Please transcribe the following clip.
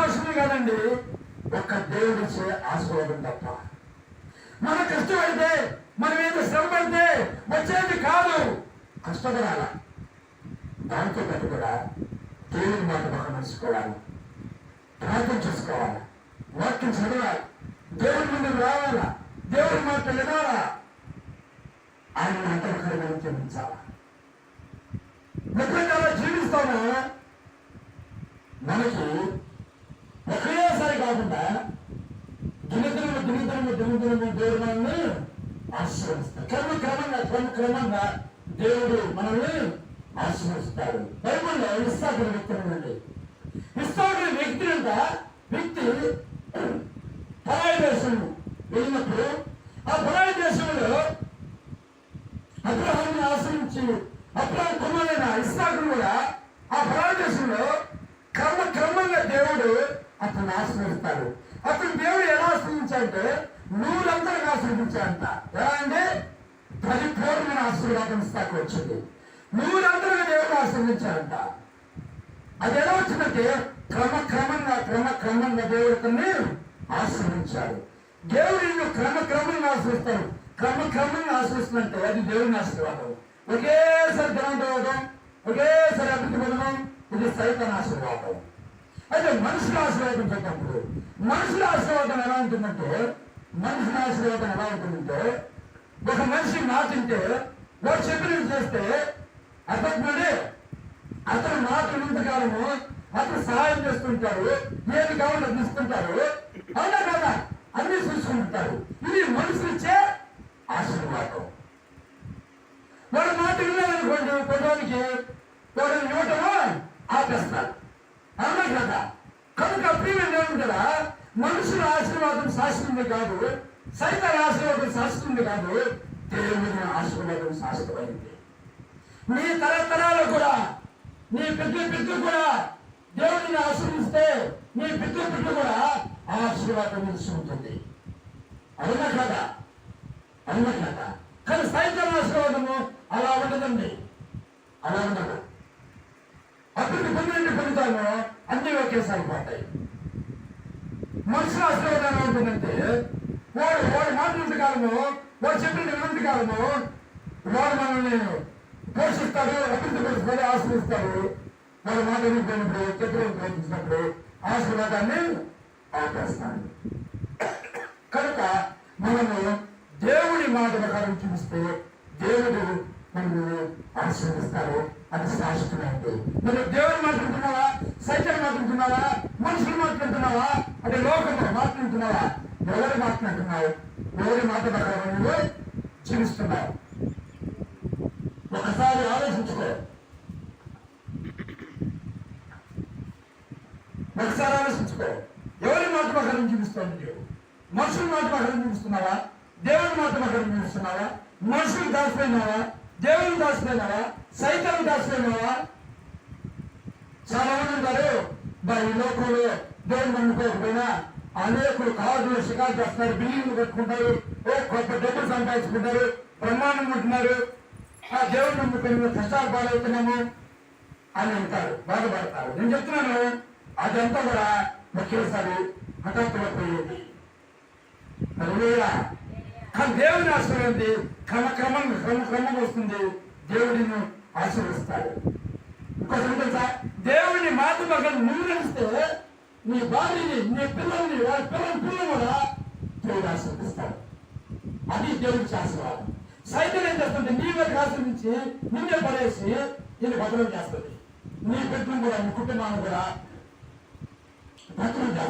సాక్షులు కాదండి. ఒక్క దేవుడు ఇచ్చే ఆశీర్వాదం తప్ప. మన కష్టం అయితే మనం ఏదో శ్రమ పడితే వచ్చేది కాదు. కష్టపడాల? దాంతో పాటు కూడా దేవుని మాట పక్కన నడుచుకోవాలి ప్రార్థన చేసుకోవాలి. వాక్యం చదవాలి. దేవుని ముందు రావాలా? దేవుని మాట వినాలా? ఆయన మాట చెల్లించాలా కాకుండా దినదినము దినదినము దినదినము దేవుడు మనల్ని ఆశీర్వదిస్తాడు క్రమ క్రమంగా క్రమ క్రమంగా దేవుడు మనల్ని ఆశీర్వదిస్తాడు బైబిల్లో ఇస్తాకుడు వ్యక్తి ఉందండి. ఇస్తాకుడు వ్యక్తి అంట వ్యక్తి పరాయి దేశం వెళ్ళినప్పుడు ఆ పరాయి దేశంలో అబ్రహాన్ని ఆశ్రయించి అబ్రహం కుమారైన ఇస్సాకును కూడా ఆ భారతదేశంలో క్రమ క్రమంగా దేవుడు అతను ఆశ్రయిస్తాడు అతను దేవుడు ఎలా ఆశ్రయించాడంటే నూరంతరకు ఆశ్రయించాడంట ఎలా అంటే పరిపూర్ణమైన ఆశీర్వాదం ఇస్తాకు వచ్చింది. నూరంతరకు దేవుడు ఆశ్రయించాడంట అది ఎలా వచ్చిందంటే క్రమ క్రమంగా క్రమ క్రమంగా ఆశ్రయించాడు. దేవుడు నిన్ను క్రమ క్రమంగా ఆశ్రయిస్తాడు. క్రమ క్రమంగా ఆశ్రయిస్తుందంటే అది దేవుని ఆశీర్వాదం. ఒకేసారి ధనంతవాదం ఒకేసారి అభివృద్ధి పొందడం ఇది సైతాన్ ఆశీర్వాదం. అయితే మనుషుల ఆశీర్వాదం పెట్టినప్పుడు మనుషుల ఆశీర్వాదం ఎలా ఉంటుందంటే మనుషుల ఆశీర్వాదం ఎలా ఉంటుందంటే ఒక మనిషి మాటింటే వాడు చెప్పినట్టు చేస్తే అతనుడే అతను మాట కాలము అతను సహాయం చేస్తుంటారు ఏది కావాలో తీసుకుంటారు అవునా కదా? అన్ని చూసుకుంటారు ఇది మనుషులిచ్చే ఆశీర్వాదం. వాడు మాట విన్నారనుకోండి పొందడానికి వాడు ఇవ్వటమో ఆపేస్తారు. కనుక ప్రియమైన దేవుడు కదా మనుషుల ఆశీర్వాదం శాశ్వతమే కాదు సైతాల ఆశీర్వాదం శాశ్వతమే కాదు దేవుని ఆశీర్వాదం శాశ్వతమైంది నీ తరతరాలు కూడా నీ పితృ పితృ కూడా దేవుడిని ఆశ్రయిస్తే నీ పితృ పితృ కూడా ఆశీర్వాదం నిలిచి ఉంటుంది. అవునా కదా? అవునా కదా? కానీ సైతం ఆశీర్వాదము అలా ఉండదండి. అలా ఉండదు. అభివృద్ధి పొందినట్టు పొందుతాము అన్ని ఒకేసారి పోతాయి మనుషుల ఆశీర్వాదం ఎలా వాడు వాడు మాట్లాడిన కాలము వాడు చెప్పిన వినంత కాలము వాడు మనల్ని పోషిస్తాడు అభివృద్ధి పరుస్తాడు ఆశ్రయిస్తాడు. వాడు మాట వినిపోయినప్పుడు చతురం ప్రయత్నించినప్పుడు ఆశీర్వాదాన్ని ఆపేస్తాడు కనుక మనము దేవుడి మాట ప్రకారం చూపిస్తే దేవుడు మనల్ని ఆశీర్వదిస్తారు అది శాశ్వతమైంది మరి దేవుడు మాట్లాడుతున్నావా? సైతం మాట్లాడుతున్నావా? మనుషులు మాట్లాడుతున్నావా? అంటే లోకంలో మాట్లాడుతున్నావా ఎవరు మాట్లాడుతున్నావు ఎవరి మాట ప్రకారం నువ్వు జీవిస్తున్నావు? ఒకసారి ఆలోచించుకో. ఒకసారి ఆలోచించుకో. ఎవరి మాట ప్రకారం జీవిస్తావు నువ్వు? మనుషుల మాట ప్రకారం జీవిస్తున్నావా? దేవుని మాట ప్రకారం జీవిస్తున్నావా? మనుషులు దాచిపోయినావా దేవుని దాచిపోయినావా సైతం దాచిపోయినావా చాలా మంది ఉంటారు మరి ఈ లోకంలో దేవుని నమ్ముకోకపోయినా అనేకులు కాదు షికారు చేస్తున్నారు బిల్డింగ్లు కట్టుకుంటారు ఓ కొత్త డబ్బులు సంపాదించుకుంటారు బ్రహ్మాండం ఉంటున్నారు ఆ దేవుడు నమ్ముకొని మేము కష్టాలు పాలవుతున్నాము అని అంటారు బాధపడతారు. నేను చెప్తున్నాను అదంతా కూడా ఒకేసారి హఠాత్తుగా పోయేది. హల్లెలూయా. కానీ దేవుని ఆశీర్వాది క్రమ క్రమంగా వస్తుంది. దేవుడిని ఆశీర్వదిస్తాడు ఇంకోసం తెలుసా? దేవుని మాత మగను నువ్వు నీ భార్యని నీ పిల్లల్ని వాళ్ళ పిల్లల పిల్లలు కూడా దేవుడు ఆశీర్వదిస్తాడు అది దేవుడి ఆశీర్వాదం. సైతం ఏం చేస్తుంది నీ వరకు ఆశ్రమించి నిన్నే పడేసి నేను భద్రం చేస్తుంది. నీ బిడ్డను కూడా నీ కుటుంబాన్ని కూడా భద్రం చేస్తుంది.